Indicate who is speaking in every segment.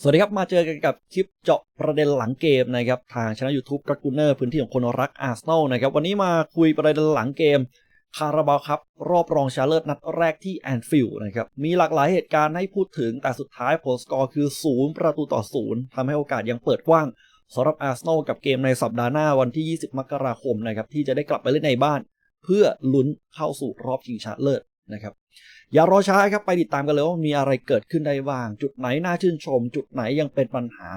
Speaker 1: สวัสดีครับ มาเจอกันกับคลิปเจาะประเด็นหลังเกมนะครับ ทางช่อง YouTube กักกูเนอร์พื้นที่ของคนรักอาร์เซนอลนะครับ วันนี้มาคุยประเด็นหลังเกม คาราบาวครับ รอบรองชนะเลิศนัดแรกที่แอนฟิลด์นะครับ มีหลากหลายเหตุการณ์ให้พูดถึงแต่สุดท้ายผลสกอร์คือ 0 ประตูต่อ 0ทำให้โอกาสยังเปิดกว้างสำหรับอาร์เซนอลกับเกมในสัปดาห์หน้าวันที่ 20 มกราคมนะครับที่จะได้กลับไปเล่นในบ้าน เพื่อลุ้นเข้าสู่รอบชิงชนะเลิศนะครับ อย่ารอช้าครับไปติดตามกันเลยว่ามีอะไรเกิดขึ้นได้บ้าง จุดไหนน่าชื่นชม จุดไหนยังเป็นปัญหา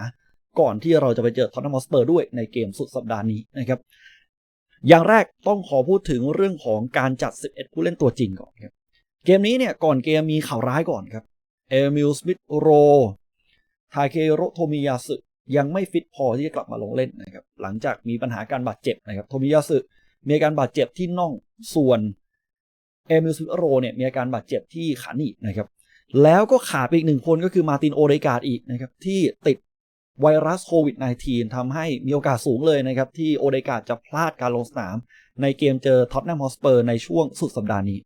Speaker 1: ก่อนที่เราจะไปเจอทอนมอสเปอร์ด้วยในเกมสุดสัปดาห์นี้นะครับ อย่างแรกต้องขอพูดถึงเรื่องของการจัด 11 ผู้เล่นตัวจริงก่อนครับเกมนี้เนี่ยก่อนเกมมีข่าวร้ายก่อนครับเอมิลสมิธโรทาเคโรโทมิยาสึยังไม่ฟิตพอที่จะกลับมาลงเล่นนะครับหลังจากมีปัญหาการบาดเจ็บนะครับโทมิยาสึมีอาการบาดเจ็บที่น่องส่วน เอมิลสมิธโรเนี่ยมีอาการบาดเจ็บที่ขาหนีบนะครับ แล้วก็ขาดไปอีกหนึ่งคนก็คือมาตินโอเดกาดอีกนะครับที่ติดไวรัสโควิด -19 ทำให้มีโอกาสสูงเลยนะครับ ที่โอเดกาดจะพลาดการลงสนาม ในเกมเจอท็อตแนมฮอสเปอร์ในช่วงสุดสัปดาห์นี้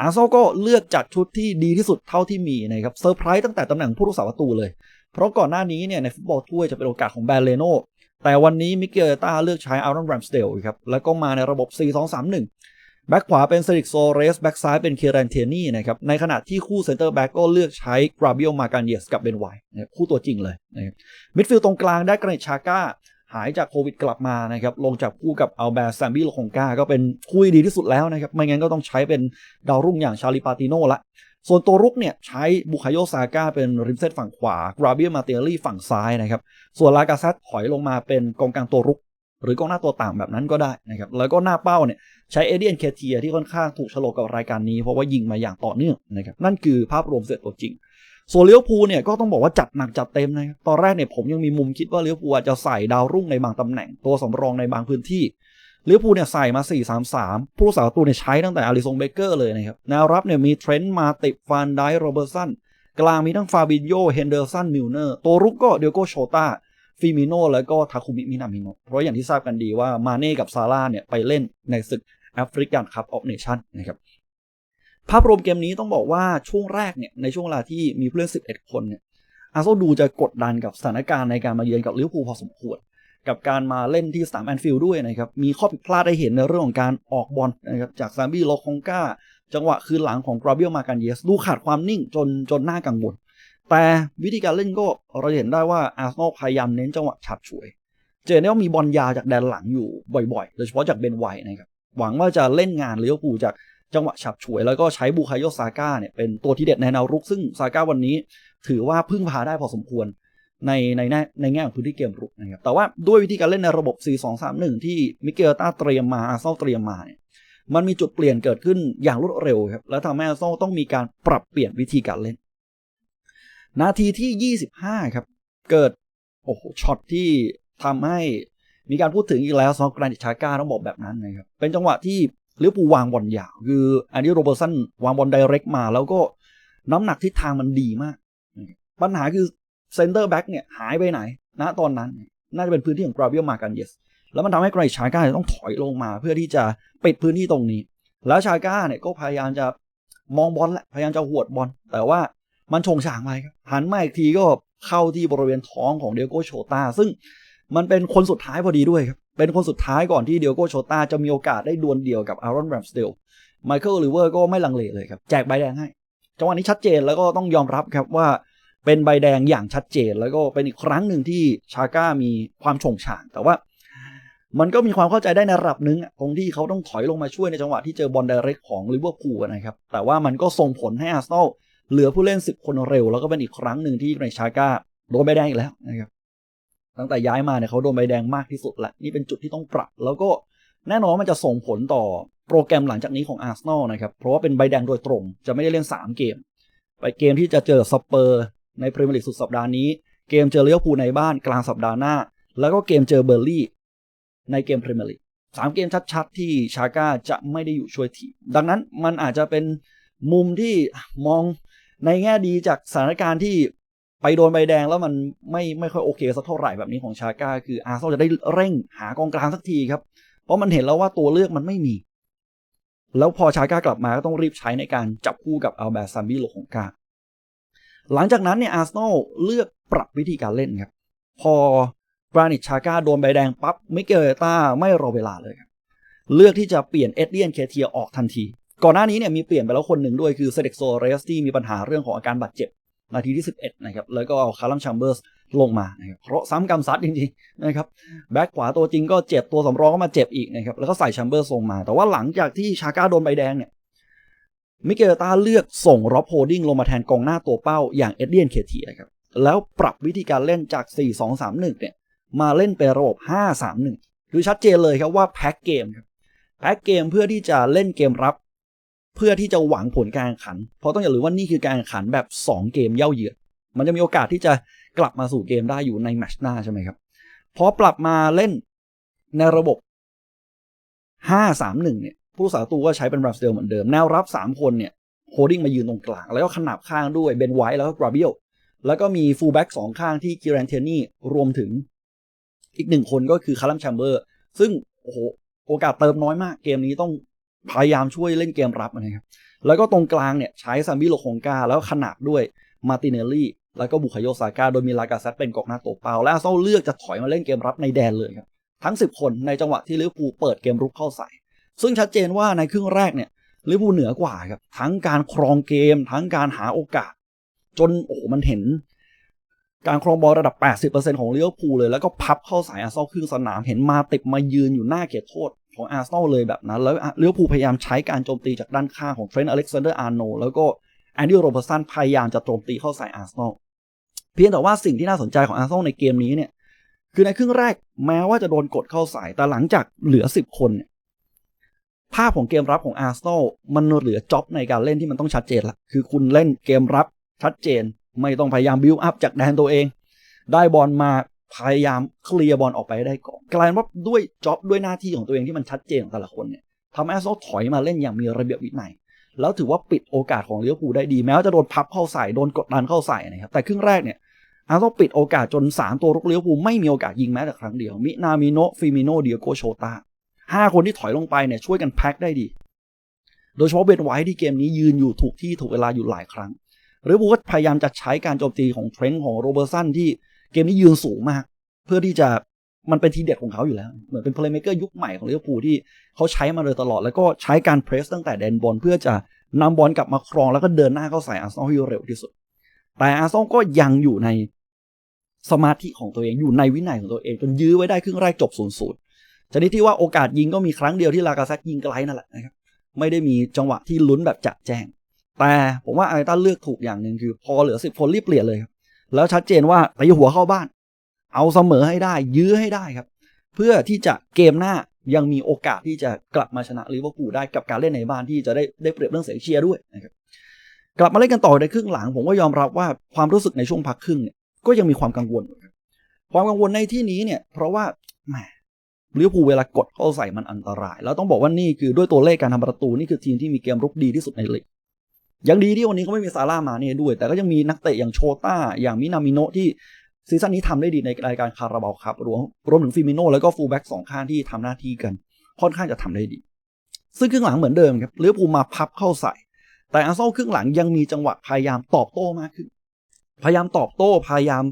Speaker 1: อาร์เซนอลก็เลือกจัดชุดที่ดีที่สุดเท่าที่มีนะครับเซอร์ไพรส์ตั้งแต่ตำแหน่งผู้รักษาประตูเลย เพราะก่อนหน้านี้เนี่ยในฟุตบอลถ้วยจะเป็นโอกาสของแบรเลโนแต่วันนี้มิเกลต้าเลือกใช้อารอนแรมสเดลครับแล้วก็มาในระบบ 4-2-3-1 แบ็กขวาเป็นเซริกโซเรสแบ็กซ้ายเป็นเคเรนเทนี่นะครับในขณะที่คู่เซนเตอร์แบ็กก็เลือกใช้กราเบียลมาการเยสกับเบนไวนะคู่ตัวจริงเลยนะครับมิดฟิลด์ตรงกลางได้กรเนตชาก้าหายจากโควิดกลับมานะครับลงจากคู่กับอัลแบร์แซมบี้โลคงกาก็เป็นคู่ดีที่สุดแล้วนะครับไม่งั้นก็ต้องใช้เป็นดาวรุ่งอย่างชาลิปาติโนละส่วนตัวรุกเนี่ยใช้บุคายโยซาก้าเป็นริมเซตฝั่งขวากราเบียมาเตอรี่ฝั่งซ้ายนะครับส่วนลากาเซตถอยลงมาเป็นกองกลางตัวรุก หรือกองหน้าตัวต่างแบบนั้นก็ได้นะครับแล้วก็หน้าเป้าเนี่ยใช้เอเดียนเคเทียที่ค่อนข้างถูกฉลกกับรายการนี้เพราะว่ายิงมาอย่างต่อเนื่องนะครับนั่นคือภาพรวมเสร็จตัวจริงส่วนเลี้ยวภูเนี่ยก็ต้องบอกว่าจัดหนักจัดเต็มนะครับตอนแรกเนี่ยผมยังมีมุมคิดว่าเลี้ยวภูจะใส่ดาวรุ่งในบางตำแหน่ง ตัวสำรองในบางพื้นที่เลี้ยวภูเนี่ยใส่มา 4-3-3 ผู้รักษาประตูเนี่ยใช้ตั้งแต่อาริซงเบเกอร์เลยนะครับแนวรับเนี่ยมีเทรนต์มาติฟานไดโรเบอร์สันกลางมีทั้งฟาบินโยเฮนเดอร์สันมิลเนอร์ตัวรุกก็เดียโกโชตา ฟิมิโนแล้วก็ทาคุมิมินามิโนเพราะอย่างที่ทราบกันดีว่ามาเน่กับซาร่าเนี่ยไปเล่นในศึกแอฟริกันคัพออฟเนชั่นนะครับภาพรวมเกมนี้ต้องบอกว่าช่วงแรกเนี่ยในช่วงเวลาที่มีผู้เล่น 11 คนเนี่ยอาร์เซนอลดูจะกดดันกับสถานการณ์ในการมาเยือนกับลิเวอร์พูลพอสมควร กับการมาเล่นที่สนามแอนฟิลด์ด้วยนะครับ มีข้อผิดพลาดได้เห็นในเรื่องของการออกบอลนะครับจากซามบี้โลคองกาจังหวะคืนหลังของกราเบียลมาการเยส ดูขาดความนิ่งจนจนน่ากังวล แต่วิธีการเล่นก็เราเห็นได้ว่าอาร์เซนอลพยายามเน้นจังหวะฉับฉวย เจอเนี่ยว่ามีบอลยาวจากแดนหลังอยู่บ่อยๆ โดยเฉพาะจากเบนไวนะครับ หวังว่าจะเล่นงานเลิเวอร์พูจากจังหวะฉับฉวย แล้วก็ใช้บูคายโยซาก้าเนี่ยเป็นตัวที่เด็ดในแนวรุก ซึ่งซาก้าวันนี้ถือว่าพึ่งพาได้พอสมควรในในในในแง่ของพื้นที่เกมรุกนะครับ แต่ว่าด้วยวิธีการเล่นในระบบ 4-2-3-1 ที่มิเกลต้าเตรียมมาอาร์เซนอลเตรียมมาเนี่ยมันมีจุดเปลี่ยนเกิดขึ้นอย่างรวดเร็วครับ แล้วทำให้อาร์เซนอลต้องมีการปรับเปลี่ยนวิธีการเล่น นาทีที่ 25 ครับ เกิด โอ้โหช็อตที่ทำให้มีการพูดถึงอีกแล้วซองกรานิชาก้าต้องบอกแบบนั้นนะครับ เป็นจังหวะที่ลิเวอร์พูลวางบอลยาว คืออันนี้โรเบอร์สันวางบอลไดเรกมา แล้วก็น้ำหนักทิศทางมันดีมาก ปัญหาคือเซนเตอร์แบ็กเนี่ยหายไปไหนณตอนนั้น น่าจะเป็นพื้นที่ของกราเบียมากันเยสแล้วมันทำให้ไกรชาก้าต้องถอยลงมา เพื่อที่จะปิดพื้นที่ตรงนี้ แล้วชาก้าเนี่ยก็พยายามจะมองบอลแหละ พยายามจะหวดบอล แต่ว่า มันชงฉางไปครับหันมาอีกทีก็เข้าที่บริเวณท้องของเดียโกโชตาซึ่งมันเป็นคนสุดท้ายพอดีด้วยครับ เป็นคนสุดท้ายก่อนที่เดียโกโชตาจะมีโอกาสได้ดวลเดียวกับอารอนแรมสเดลไมเคิลลิเวอร์ก็ไม่ลังเลเลยครับ แจกใบแดงให้ จังหวะนี้ชัดเจนแล้วก็ต้องยอมรับครับว่าเป็นใบแดงอย่างชัดเจน แล้วก็เป็นอีกครั้งหนึ่งที่ชาก้ามีความชงฉาง แต่ว่ามันก็มีความเข้าใจได้ในระดับหนึ่งตรงที่เขาต้องถอยลงมาช่วยในจังหวะที่เจอบอลไดเรกของลิเวอร์พูลนะครับ แต่ว่ามันก็ส่งผลให้อาร์เซนอล เหลือผู้เล่น 10 คนเร็ว แล้วก็เป็นอีกครั้งหนึ่งที่ในชาก้าโดนใบแดงอีกแล้วนะครับตั้งแต่ย้ายมาเนี่ยเขาโดนใบแดงมากที่สุดละนี่เป็นจุดที่ต้องปรับ แล้วก็แน่นอนมันจะส่งผลต่อโปรแกรมหลังจากนี้ของอาร์เซนอลนะครับเพราะว่าเป็นใบแดงโดยตรงจะไม่ได้เล่น 3 เกม ไปเกมที่จะเจอสเปอร์ในพรีเมียร์ลีกสุดสัปดาห์นี้ เกมเจอเลี้ยวภูในบ้านกลางสัปดาห์หน้า แล้วก็เกมเจอเบอร์ลี่ในเกมพรีเมียร์ลีกสามเกมชัดๆ ที่ชาก้าจะไม่ได้อยู่ช่วยทีมดังนั้นมันอาจจะเป็นมุมที่มอง ในแง่ดีจากสถานการณ์ที่ไปโดนใบแดงแล้วมันไม่ไม่ค่อยโอเคสักเท่าไหร่แบบนี้ของชาก้าคืออาร์เซนอลจะได้เร่งหากองกลางสักทีครับ เพราะมันเห็นแล้วว่าตัวเลือกมันไม่มี แล้วพอชาก้ากลับมาก็ต้องรีบใช้ในการจับคู่กับอัลแบร์ซัมบี้โลของกาหลังจากนั้นเนี่ยอาร์เซนอลเลือกปรับวิธีการเล่นครับ พอกรานิชชาก้าโดนใบแดงปั๊บมิเกลต้าไม่รอเวลาเลยครับเลือกที่จะเปลี่ยนเอ็ดเดียนเคเทียออกทันที ก่อนหน้านี้เนี่ยมีเปลี่ยนไปแล้วคนหนึ่งด้วยคือเซเด็กโซเรสที่มีปัญหาเรื่องของอาการบาดเจ็บนาทีที่ 11 นะครับ แล้วก็เอาคาร์ลัมชัมเบอร์สลงมานะครับเพราะซ้ำกำซัดจริงๆนะครับแบ็คขวาตัวจริงก็เจ็บตัวสำรองก็มาเจ็บอีกนะครับแล้วก็ใส่ชัมเบอร์สลงมา แต่ว่าหลังจากที่ชาก้าโดนใบแดงเนี่ยมิเกลตาเลือกส่งร็อบโฮดิ้งลงมาแทนกองหน้าตัวเป้าอย่างเอ็ดเดียนเคทีครับแล้วปรับวิธีการเล่นจาก 4-2-3-1 เนี่ยมาเล่นเป็นระบบ 5-3-1 คือชัดเจนเลยครับว่าแพ็กเกมครับแพ็กเกมเพื่อที่จะเล่นเกมรับ เพื่อที่จะหวังผลการแข่งขัน เพราะต้องอย่าลืมว่านี่คือการแข่งขันแบบ 2 เกมเย่าเยือนมันจะมีโอกาสที่จะกลับมาสู่เกมได้อยู่ในแมชหน้าใช่ไหมครับพอปรับมาเล่นในระบบ 5-3-1 เนี่ย ผู้สาตูก็ใช้เป็นรัฟเดลเหมือนเดิม แนวรับ 3 คนเนี่ยโฮดิ้งมายืนตรงกลาง แล้วก็ขนาบข้างด้วยเบนไวท์แล้วก็กราเบียลแล้วก็มีฟูลแบ็กสองข้างที่กิรันเทนี่รวมถึงอีกหนึ่งคนก็คือคาร์ลัมแชมเบอร์ ซึ่งโอ้โหโอกาสเติมน้อยมาก เกมนี้ต้อง พยายามช่วยเล่นเกมรับนะครับ แล้วก็ตรงกลางเนี่ยใช้ซัมบิโลคงกาแล้วขนาบด้วยมาติเนลลี่ แล้วก็บุคโยซาก้าโดยมีลากาเซตเป็นกองหน้าตัวเปล่า และเซนอลเลือกจะถอยมาเล่นเกมรับในแดนเลยครับ ทั้ง 10 คนในจังหวะที่ลิเวอร์พูลเปิดเกมรุกเข้าใส่ ซึ่งชัดเจนว่าในครึ่งแรกเนี่ยลิเวอร์พูลเหนือกว่าครับทั้งการครองเกม ทั้งการหาโอกาส จนโอ้มันเห็น การครองบอลระดับ 80%ของเลิเวอร์พูเลย แล้วก็พับเข้าใส่อาร์เซนอลครึ่งสนาม เห็นมาติดมายืนอยู่หน้าเขตโทษของอาร์เซนอลเลยแบบนั้น แล้วเลิเวอร์พูพยายามใช้การโจมตีจากด้านข้างของเทรนต์อเล็กซานเดอร์อาร์โนแล้วก็แอนดี้โรเบอร์สันพยายามจะโจมตีเข้าใส่อาร์เซนอลเพียงแต่ว่าสิ่งที่น่าสนใจของอาร์เซนอลในเกมนี้เนี่ย คือในครึ่งแรกแม้ว่าจะโดนกดเข้าใส่แต่หลังจากเหลือ 10 คนเนี่ยภาพของเกมรับของอาร์เซนอลมันเหลือจ็อบในการเล่นที่มันต้องชัดเจนละคือคุณเล่นเกมรับชัดเจน ไม่ต้องพยายามบิวอัพจากแดนตัวเอง ได้บอลมาพยายามเคลียร์บอลออกไปได้ก่อนกลายเป็นว่าด้วยจ็อบด้วยหน้าที่ของตัวเองที่มันชัดเจนของแต่ละคนเนี่ยทำให้อาร์เซถอยมาเล่นอย่างมีระเบียบวินัยแล้วถือว่าปิดโอกาสของเลิเวอร์พูได้ดี แม้ว่าจะโดนพับเข้าใส่โดนกดดันเข้าใส่นะครับแต่ครึ่งแรกเนี่ยอาร์เซอลปิดโอกาสจน 3 ตัวรุกเลิเวอร์พูไม่มีโอกาสยิงแม้แต่ครั้งเดียว มินามิโนฟิมิโนเดียโกโชตาห้าคนที่ถอยลงไปเนี่ยช่วยกันแพ็คได้ดี โดยเฉพาะเบนไวท์ที่เกมนี้ยืนอยู่ถูกที่ถูกเวลาอยู่หลายครั้ง หรือบูก็พยายามจะใช้การโจมตีของเทรนด์ของโรเบอร์สันที่เกมนี้ยืนสูงมาก เพื่อที่จะมันเป็นทีเด็ดของเขาอยู่แล้ว เหมือนเป็นเพลย์เมเกอร์ยุคใหม่ของลิเวอร์พูลที่เขาใช้มาโดยตลอด แล้วก็ใช้การเพรสตั้งแต่แดนบอลเพื่อจะนำบอลกลับมาครองแล้วก็เดินหน้าเข้าใส่อาร์เซนอลให้เร็วที่สุด แต่อาร์ซอลก็ยังอยู่ในสมาธิของตัวเองอยู่ในวินัยของตัวเองจนยื้อไว้ได้ครึ่งแรกจบศูนย์ศูนย์ชนิดที่ว่าโอกาสยิงก็มีครั้งเดียวที่ลากาเซตยิงไกลนั่นแหละนะครับไม่ได้มีจังหวะที่ลุ้นแบบจะแจ้ง แต่ผมว่าไอตันเลือกถูกอย่างหนึ่งคือ พอเหลือสิบคนรีบเปลี่ยนเลยครับแล้วชัดเจนว่าตีหัวเข้าบ้าน เอาเสมอให้ได้ ยื้อให้ได้ครับ เพื่อที่จะเกมหน้ายังมีโอกาสที่จะกลับมาชนะลิเวอร์พูลได้กับการเล่นในบ้านที่จะได้ได้เปรียบเรื่องเสียงเชียร์ด้วยนะครับกลับมาเล่นกันต่อในครึ่งหลัง ผมก็ยอมรับว่าความรู้สึกในช่วงพักครึ่งเนี่ยก็ยังมีความกังวล ความกังวลในที่นี้เนี่ย เพราะว่าแหมลิเวอร์พูลเวลากดเข้าใส่มันอันตราย แล้วต้องบอกว่านี่คือด้วยตัวเลขการทำประตูนี่คือทีมที่มีเกมรุกดีที่สุดในลีก ยังดีที่วันนี้เขาไม่มีซาร่ามาเนี่ยด้วย แต่ก็ยังมีนักเตะอย่างโชต้า อย่างมินามิโนที่ซีซั่นนี้ทำได้ดีในรายการคาราบาลครับรวมรวมถึงฟิมิโนแล้วก็ฟูลแบ็กสองข้างที่ทำหน้าที่กันค่อนข้างจะทำได้ดี ซึ่งครึ่งหลังเหมือนเดิมครับเลิเวภูมาพับเข้าใส่ แต่อาร์เซนอลครึ่งหลังยังมีจังหวะพยายามตอบโต้มากขึ้น พยายามตอบโต้พยายาม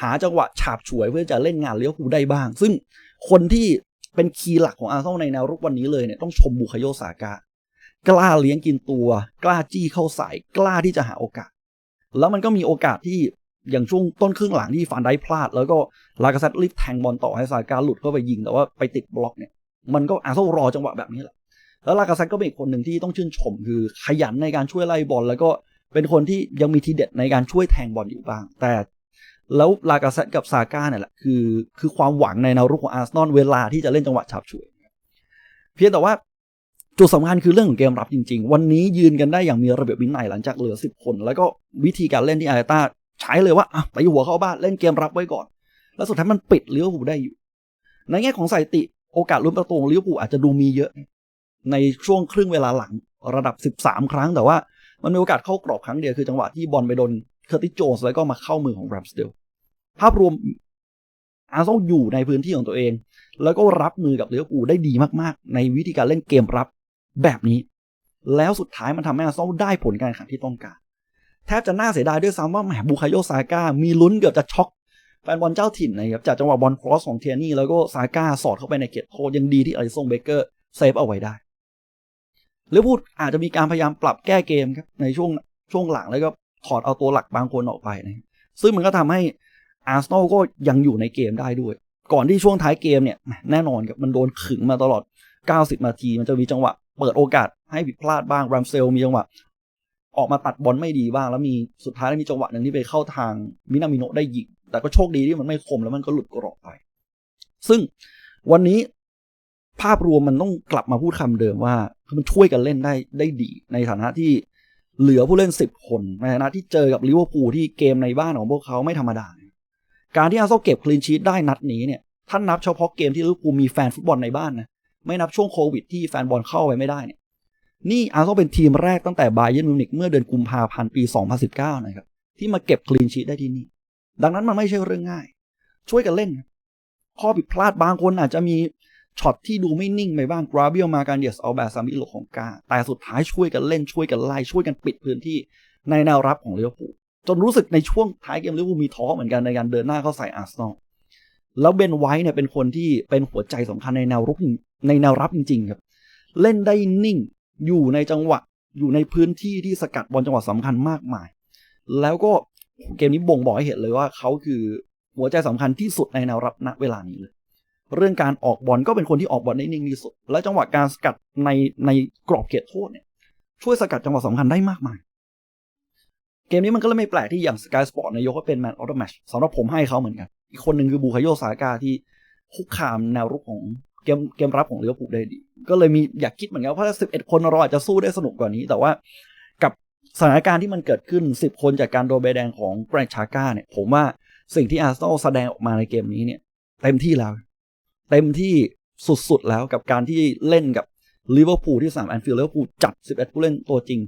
Speaker 1: หาจังหวะฉาบฉวยเพื่อจะเล่นงานเลี้ยวภูได้บ้าง ซึ่งคนที่เป็นคีย์หลักของอาร์เซนอลในแนวรุกวันนี้เลยเนี่ยต้องชมบุคโยสากา กล้าเลี้ยงกินตัว กล้าจี้เข้าใส่กล้าที่จะหาโอกาส แล้วมันก็มีโอกาสที่อย่างช่วงต้นครึ่งหลังที่ฟันได้พลาด แล้วก็ลากาเซตรีบแทงบอลต่อให้สากาหลุดเข้าไปยิงแต่ว่าไปติดบล็อกเนี่ยมันก็อาร์เซนอลรอจังหวะแบบนี้แหละแล้วลากาเซตก็เป็นอีกคนหนึ่งที่ต้องชื่นชม คือขยันในการช่วยไล่บอลแล้วก็เป็นคนที่ยังมีทีเด็ดในการช่วยแทงบอลอยู่บ้าง แต่แล้วลากาเซตกับซาก้าเนี่ยแหละคือคือความหวังในแนวรุกของอาร์เซนอลเวลาที่จะเล่นจังหวะฉับฉวย เพียงแต่ว่า จุดสำคัญคือเรื่องของเกมรับจริง ๆ วันนี้ยืนกันได้อย่างมีระเบียบวินัยหลังจากเหลือสิบคน แล้วก็วิธีการเล่นที่อาร์เตต้าใช้เลยว่าอะไปหัวเข้าบ้านเล่นเกมรับไว้ก่อน แล้วสุดท้ายมันปิดลิเวอร์พูลได้อยู่ ในแง่ของสถิติโอกาสลุ้นประตูของลิเวอร์พูลอาจจะดูมีเยอะ ในช่วงครึ่งเวลาหลังระดับ 13 ครั้งแต่ว่ามันมีโอกาสเข้ากรอบครั้งเดียวคือจังหวะที่บอลไปโดนเคอร์ติโจนส์แล้วก็มาเข้ามือของแรมสเดลภาพรวมอาร์เซนอลอยู่ในพื้นที่ของตัวเอง แล้วก็รับมือกับลิเวอร์พูลได้ดีมากๆ ในวิธีการเล่นเกมรับ แบบนี้ แล้วสุดท้ายมันทำให้อาร์เซนอลได้ผลการแข่งขันที่ต้องการแทบจะน่าเสียดายด้วยซ้ำว่าแหมบูคาโยซาก้ามีลุ้นเกือบจะช็อกแฟนบอลเจ้าถิ่นนะครับจากจังหวะบอลครอสของเทียนี่แล้วก็ซาก้าสอดเข้าไปในเขตโทษยังดีที่อลิซงเบเกอร์เซฟเอาไว้ได้หรือพูดอาจจะมีการพยายามปรับแก้เกมครับในช่วงช่วงหลังแล้วก็ถอดเอาตัวหลักบางคนออกไปนะซึ่งมันก็ทำให้อาร์เซนอลก็ยังอยู่ในเกมได้ด้วย ก่อนที่ช่วงท้ายเกมเนี่ยแน่นอนครับมันโดนขึงมาตลอด 90 นาที มันจะมีจังหวะ เปิดโอกาสให้ผิดพลาดบ้างรัมเซลมีจังหวะออกมาตัดบอลไม่ดีบ้าง แล้วมีสุดท้ายมีจังหวะหนึ่งที่ไปเข้าทางมินามิโนะได้ยิงแต่ก็โชคดีที่มันไม่คมแล้วมันก็หลุดกรอบไป ซึ่งวันนี้ภาพรวมมันต้องกลับมาพูดคำเดิมว่าคือมันช่วยกันเล่นได้ได้ดี ในฐานะที่เหลือผู้เล่นสิบคนในฐานะที่เจอกับลิเวอร์พูลที่เกมในบ้านของพวกเขาไม่ธรรมดา การที่อาร์เซนอลเก็บคลีนชีตได้นัดนี้เนี่ยท่านนับเฉพาะเกมที่ลิเวอร์พูลมีแฟนฟุตบอลในบ้านนะ ไม่นับช่วงโควิดที่แฟนบอลเข้าไปไม่ได้เนี่ยนี่อาร์เซนอลเป็นทีมแรกตั้งแต่บาเยร์นมิวนิกเมื่อเดือนกุมภาพันธ์ปี 2019 นะครับ ที่มาเก็บคลีนชีตได้ที่นี่ ดังนั้นมันไม่ใช่เรื่องง่าย ช่วยกันเล่นข้อผิดพลาดบางคนอาจจะมีช็อตที่ดูไม่นิ่งไปบ้างกราเบียลมาการเดียสเอาแบบซามิโลของกา แต่สุดท้ายช่วยกันเล่นช่วยกันไล่ช่วยกันปิดพื้นที่ในแนวรับของลิเวผูจนรู้สึกในช่วงท้ายเกมลิเวผูมีท้อเหมือนกันในการเดินหน้าเข้าใส่อาร์เซนอล แล้วเบนไวท์เนี่ยเป็นคนที่เป็นหัวใจสำคัญในแนวรุกในแนวรับจริง ๆ ครับ เล่นได้นิ่งอยู่ในจังหวะอยู่ในพื้นที่ที่สกัดบอลจังหวะสำคัญมากมาย แล้วก็เกมนี้บ่งบอกให้เห็นเลยว่าเขาคือหัวใจสำคัญที่สุดในแนวรับณเวลานี้เลย เรื่องการออกบอลก็เป็นคนที่ออกบอลได้นิ่งที่สุด และจังหวะการสกัดในในกรอบเขตโทษเนี่ยช่วยสกัดจังหวะสำคัญได้มากมาย เกมนี้มันก็เลยไม่แปลกที่อย่างสกายสปอร์ตนายกก็เป็นแมนออฟเดอะแมชสำหรับผมให้เขาเหมือนกัน อีกคนหนึ่งคือบูคาโยซากาที่คุกคามแนวรุกของเกมเกมรับของลิเวอร์พูลได้ดี ก็เลยมีอยากคิดเหมือนกันว่าถ้าสิบเอ็ดคนเราอาจจะสู้ได้สนุกกว่านี้ แต่ว่ากับสถานการณ์ที่มันเกิดขึ้นสิบคนจากการโดนใบแดงของแกรนชาก้าเนี่ย ผมว่าสิ่งที่อาร์เซนอลแสดงออกมาในเกมนี้เนี่ย เต็มที่แล้ว เต็มที่สุดๆแล้วกับการที่เล่นกับลิเวอร์พูลที่สนามแอนฟิลด์ลิเวอร์พูลจัด 11 ผู้เล่นตัวจริง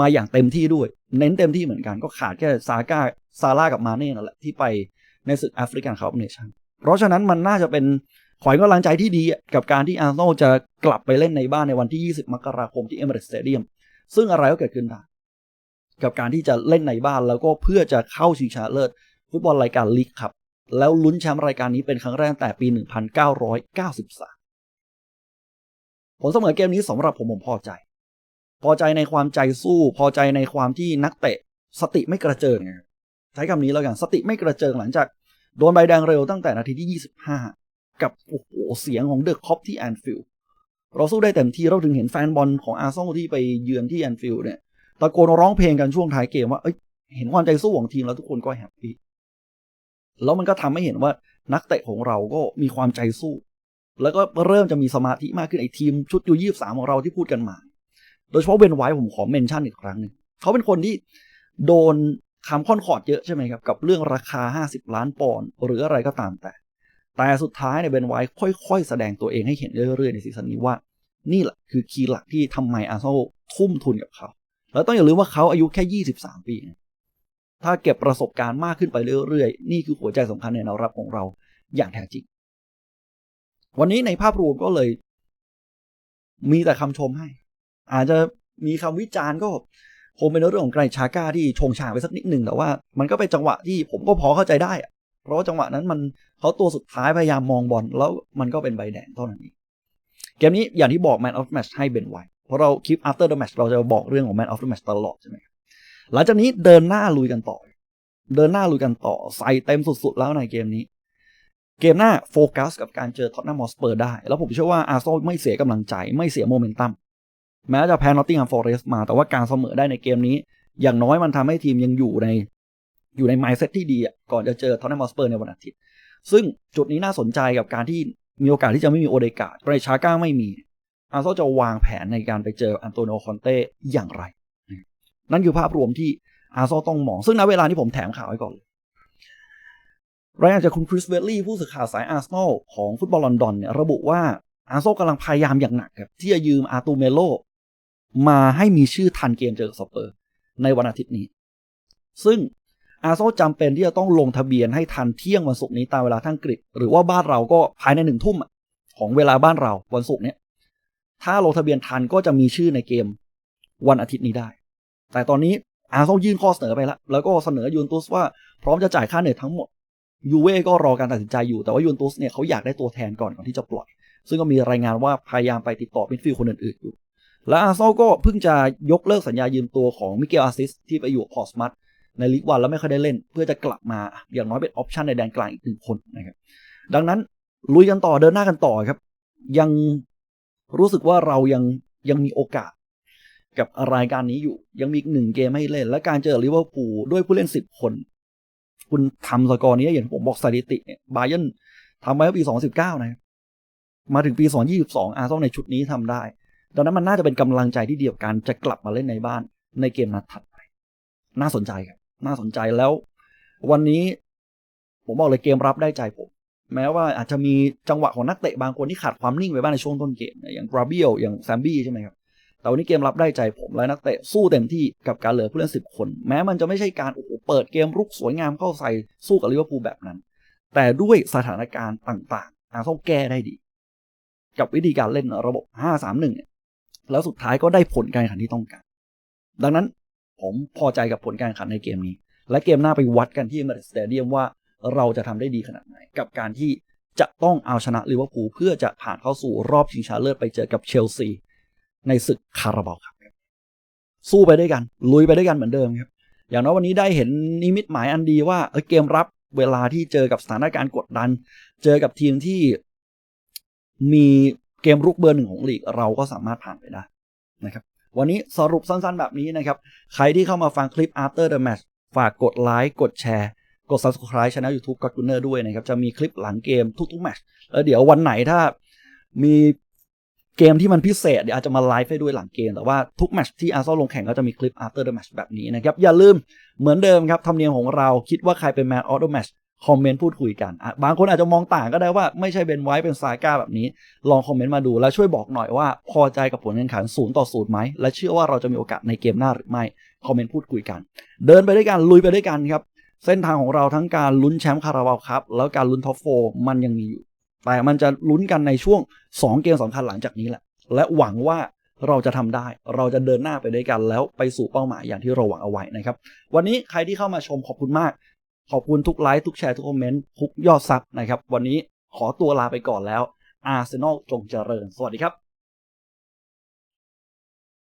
Speaker 1: มาอย่างเต็มที่ด้วย เน้นเต็มที่เหมือนกันก็ขาดแค่ซาก้าซาร่ากับมาเน่นั่นแหละที่ไป ในศึกแอฟริกันคัพเนชั่นเพราะฉะนั้นมันน่าจะเป็นขอยกำลังใจที่ดีกับการที่อาร์เซนอลจะกลับไปเล่นในบ้านในวันที่ 20 มกราคมที่เอเมเรสสเตเดียมซึ่งอะไรก็เกิดขึ้นได้กับการที่จะเล่นในบ้านแล้วก็เพื่อจะเข้าชิงชนะเลิศฟุตบอลรายการลีกครับ แล้วลุ้นแชมป์รายการนี้เป็นครั้งแรกแต่ปี 1993 ผลเสมอเกมนี้สำหรับผมผมพอใจ พอใจในความใจสู้ พอใจในความที่นักเตะสติไม่กระเจิงไง ใช้คำนี้แล้วกันสติไม่กระเจิงหลังจาก โดนใบแดงเร็วตั้งแต่นาทีที่ 25 กับโอ้โหเสียงของเดอะคอปที่แอนฟิลด์เราสู้ได้เต็มที่เราถึงเห็นแฟนบอลของอาร์เซนอลที่ไปเยือนที่แอนฟิลด์เนี่ยตะโกนร้องเพลงกันช่วงท้ายเกมว่าเอ้ยเห็นความใจสู้ของทีมแล้วทุกคนก็แฮปปี้แล้วมันก็ทำให้เห็นว่านักเตะของเราก็มีความใจสู้ แล้วก็เริ่มจะมีสมาธิมากขึ้นไอ้ทีมชุดยูยี่สามของเราที่พูดกันมา โดยเฉพาะเบนไวท์ผมขอเมนชั่นอีกครั้งหนึ่งเขาเป็นคนที่โดน คำค่อนขอดเยอะใช่ไหมครับกับเรื่องราคา 50 ล้านปอนด์หรืออะไรก็ตามแต่ แต่สุดท้ายเนี่ยเบนไวท์ค่อยๆ แสดงตัวเองให้เห็นเรื่อยๆในซีซั่นนี้ว่า นี่แหละคือคีย์หลักที่ทำไมอาร์เซนอลทุ่มทุนกับเขา แล้วต้องอย่าลืมว่าเขาอายุแค่ 23 ปี ถ้าเก็บประสบการณ์มากขึ้นไปเรื่อยๆ นี่คือหัวใจสำคัญในแนวรับของเราอย่างแท้จริง วันนี้ในภาพรวมก็เลย มีแต่คำชมให้ อาจจะมีคำวิจารณ์ก็ คงเป็นเรื่องของไกรชาก้าที่ชงชางไปสักนิดหนึ่งแต่ว่ามันก็เป็นจังหวะที่ผมก็พอเข้าใจได้อะเพราะว่าจังหวะนั้นมันเขาตัวสุดท้ายพยายามมองบอลแล้วมันก็เป็นใบแดงเท่านั้นเองเกมนี้อย่างที่บอก Man of the Match ให้เบนไวเพราะเราคลิป after the match เราจะบอกเรื่องของ Man of the Match ตลอดใช่ไหมหลังจากนี้เดินหน้าลุยกันต่อ เดินหน้าลุยกันต่อใส่เต็มสุดๆแล้วในเกมนี้ เกมหน้าโฟกัสกับการเจอท็อตแนมมอสเปอร์ได้ แล้วผมเชื่อว่าอาร์ซอลไม่เสียกำลังใจไม่เสียโมเมนตัม แม้จะแพ้นอตติงแฮมฟอเรสต์มาแต่ว่าการเสมอได้ในเกมนี้ อย่างน้อยมันทำให้ทีมยังอยู่ในอยู่ในไมซ์เซตที่ดีก่อนจะเจอทอตแนมอสเปอร์ในวันอาทิตย์ ซึ่งจุดนี้น่าสนใจกับการที่มีโอกาสที่จะไม่มีโอเดกาดไรชาก้าไม่มีอาร์เซนอลจะวางแผนในการไปเจออันโตนิโอคอนเต้อย่างไร นั่นคือภาพรวมที่อาร์เซนอลต้องมอง ซึ่งณเวลาที่ผมแถมข่าวไว้ก่อนรายงานจากคุณคริสเวลลี่ผู้สื่อข่าวสายอาร์เซนอลของฟุตบอลลอนดอนเนี่ยระบุว่าอาร์เซนอลกำลังพยายามอย่างหนักครับที่จะยืมอาร์ตูเมโล มาให้มีชื่อทันเกมเจอกับสเปอร์ ในวันอาทิตย์นี้ ซึ่งอาร์เซนอลจำเป็นที่จะต้องลงทะเบียนให้ทันเที่ยงวันศุกร์นี้ตามเวลาทั้งกฤษหรือว่าบ้านเราก็ภายในหนึ่งทุ่มของเวลาบ้านเราวันศุกร์เนี้ยถ้าลงทะเบียนทันก็จะมีชื่อในเกมวันอาทิตย์นี้ได้ แต่ตอนนี้อาร์เซยื่นข้อเสนอไปแล้ว แล้วก็เสนอยูนตุสว่าพร้อมจะจ่ายค่าเหนื่อยทั้งหมดยูเว่ก็รอการตัดสินใจอยู่ แต่ว่ายูนตุสเนี่ยเขาอยากได้ตัวแทนก่อนก่อนที่จะปล่อย ซึ่งก็มีรายงานว่าพยายามไปติดต่อมิดฟิลด์คนอื่นๆอยู่ และอาร์เซนอลก็เพิ่งจะยกเลิกสัญญายืมตัวของมิเกลอาซิสที่ไปอยู่พอร์สมัตในลีกวันแล้วไม่ค่อยได้เล่น เพื่อจะกลับมาอย่างน้อยเป็นออปชันในแดนกลางอีกหนึ่งคนนะครับดังนั้นลุยกันต่อเดินหน้ากันต่อครับ ยังรู้สึกว่าเรายังยังมีโอกาสกับรายการนี้อยู่ ยังมีอีกหนึ่งเกมให้เล่น และการเจอลิเวอร์พูลด้วยผู้เล่นสิบคน คุณทำสกอร์นี้อย่างผมบอกสถิติเนี่ยบาเยนทำไว้ปีสองสิบเก้านะครับมาถึงปีสองยี่สิบสองอาร์ซอลในชุดนี้ทำได้ ดังนั้นมันน่าจะเป็นกำลังใจที่เดียวกันจะกลับมาเล่นในบ้านในเกมนัดถัดไป น่าสนใจครับ น่าสนใจแล้ว วันนี้ผมบอกเลยเกมรับได้ใจผม แม้ว่าอาจจะมีจังหวะของนักเตะบางคนที่ขาดความนิ่งไปบ้างในช่วงต้นเกม อย่างกราเบียลอย่างแซมบี้ใช่ไหมครับ แต่วันนี้เกมรับได้ใจผมและนักเตะสู้เต็มที่กับการเหลือผู้เล่นสิบคน แม้มันจะไม่ใช่การโอ้โหเปิดเกมรุกสวยงามเข้าใส่สู้กับลิเวอร์พูลแบบนั้น แต่ด้วยสถานการณ์ต่างๆอาเซนอลแก้ได้ดี กับวิธีการเล่นระบบ 5-3-1เนี่ย แล้วสุดท้ายก็ได้ผลการแข่งขันที่ต้องการ ดังนั้นผมพอใจกับผลการแข่งขันในเกมนี้ และเกมหน้าไปวัดกันที่เมริสเตเดียมว่าเราจะทำได้ดีขนาดไหน กับการที่จะต้องเอาชนะลิเวอร์พูลเพื่อจะผ่านเข้าสู่รอบชิงชนะเลิศไปเจอกับเชลซีในศึกคาราบาวครับ สู้ไปด้วยกัน ลุยไปด้วยกันเหมือนเดิมครับ อย่างน้อยวันนี้ได้เห็นนิมิตหมายอันดีว่าเออเกมรับเวลาที่เจอกับสถานการณ์กดดัน เจอกับทีมที่มี เกมรุกเบอร์หนึ่งของลีกเราก็สามารถผ่านไปได้นะครับวันนี้สรุปสั้นๆแบบนี้นะครับ ใครที่เข้ามาฟังคลิป after the match ฝากกดไลค์กดแชร์ กด subscribe ช่อง YouTube ก็ g ุ n เนอร์ด้วยนะครับ จะมีคลิปหลังเกมทุกๆแมชแล้วเดี๋ยววันไหนถ้ามีเกมที่มันพิเศษเดี๋ยวอาจจะมาไลฟ์ให้ด้วยหลังเกม แต่ว่าทุกแมชที่อาร์เซนอลลงแข่งก็จะมีคลิป after the match แบบนี้นะครับ อย่าลืมเหมือนเดิมครับธรรมเนียมของเราคิดว่าใครเป็น man of the match คอมเมนต์พูดคุยกันบางคนอาจจะมองต่างก็ได้ว่าไม่ใช่เบนไว้เป็นซาก้าแบบนี้ ลองคอมเมนต์มาดูแล้วช่วยบอกหน่อยว่า พอใจกับผลการแข่งขันศูนย์ต่อศูนย์ไหมและเชื่อว่าเราจะมีโอกาสในเกมหน้าหรือไม่คอมเมนต์พูดคุยกัน เดินไปด้วยกันลุยไปด้วยกันครับเส้นทางของเราทั้งการลุ้นแชมป์คาราบาวครับแล้วการลุ้นท็อปโฟมันยังมีอยู่แต่มันจะลุ้นกันในช่วง 2 เกมสำคัญหลังจากนี้แหละ และหวังว่าเราจะทำได้ เราจะเดินหน้าไปด้วยกันแล้วไปสู่เป้าหมายอย่างที่เราหวังเอาไว้นะครับ วันนี้ใครที่เข้ามาชมขอบคุณมาก ขอบคุณทุกไลค์ทุกแชร์ทุกคอมเมนต์ทุกยอดซับนะครับ วันนี้ขอตัวลาไปก่อนแล้วอาร์เซนอลจงเจริญ สวัสดีครับ